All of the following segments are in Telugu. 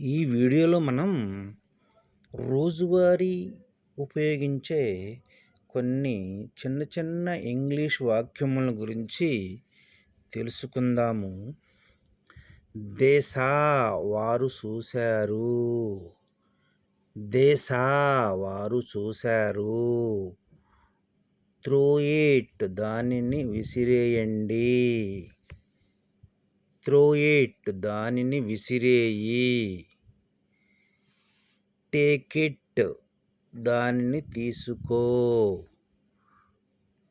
ఈ వీడియోలో మనం రోజువారీ ఉపయోగించే కొన్ని చిన్న చిన్న ఇంగ్లీష్ వాక్యముల గురించి తెలుసుకుందాము. దేశా వారు చూశారు. దేశా వారు చూశారు. త్రో ఇట్ దానిని విసిరేయండి. త్రో ఇట్ దానిని విసిరేయి. టేక్ ఇట్ దానిని తీసుకో.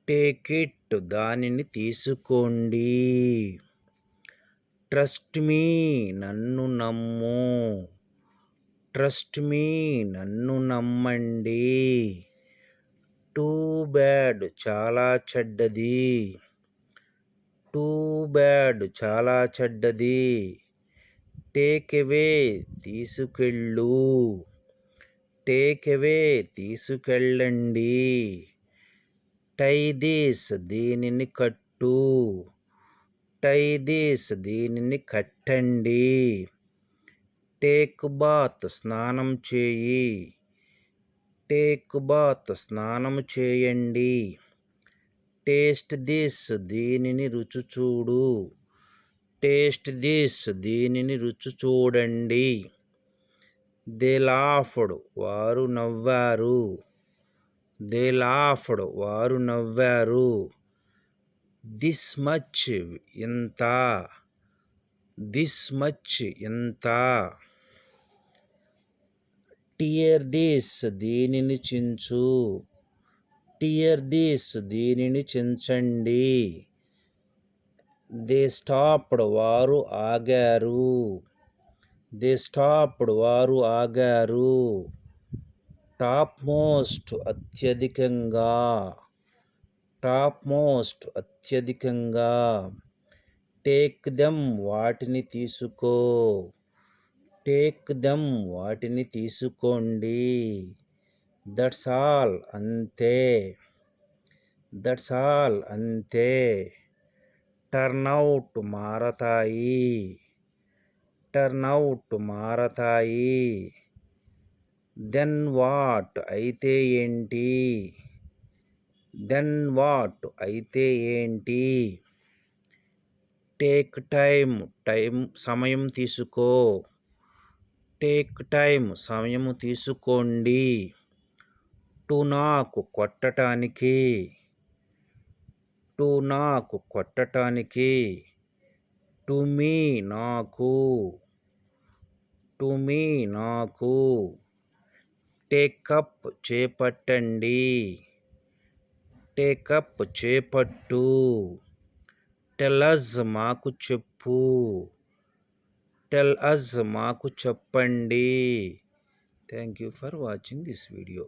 టేక్ ఇట్ దానిని తీసుకోండి. ట్రస్ట్ మీ నన్ను నమ్ము. ట్రస్ట్ మీ నన్ను నమ్మండి. టూ బ్యాడ్ చాలా చెడ్డది. టూ బ్యాడ్ చాలా చెడ్డది. టేక్ అవే తీసుకెళ్ళు. టేక్ అవే తీసుకెళ్ళండి. టై దీస్ దీనిని కట్టు. టై దీస్ దీనిని కట్టండి. టేక్ బాత్ స్నానం చేయి. టేక్ బాత్ స్నానం చేయండి. టేస్ట్ దిస్ దీనిని రుచి చూడు. టేస్ట్ దిస్ దీనిని రుచి చూడండి. దే లాఫ్డ్ వారు నవ్వారు. దే లాఫ్డ్ వారు నవ్వారు. దిస్ మచ్ ఎంత? దిస్ మచ్ ఎంత? టియర్ దిస్ దీనిని చించు. టియర్ దిస్ దీనిని చించండి. దే స్టాప్డ్ వారు ఆగారు. దే స్టాప్డ్ వారు ఆగారు. టాప్ మోస్ట్ అత్యధికంగా టాప్ మోస్ట్ అత్యధికంగా. టేక్ దెమ్ వాటిని తీసుకో. టేక్ దెమ్ వాటిని తీసుకోండి. దట్స్ ఆల్ అంతే. దట్స్ ఆల్ అంతే. టర్నౌట్ మారతాయి. టర్నౌట్ మారతాయి. దెన్ వాట్ అయితే ఏంటి? దెన్ వాట్ అయితే ఏంటి? టేక్ టైం టైం సమయం తీసుకో. టేక్ టైం సమయం తీసుకోండి. టు నాకు కొట్టటానికి టు నాకు కొట్టటానికి టు మీ నాకు టు మీ నాకు టేకప్ చేపట్టండి టేకప్ చేపట్టు టెల్ అజ్ మాకు చెప్పు టెల్ అజ్ మాకు చెప్పండి. Thank you for watching this video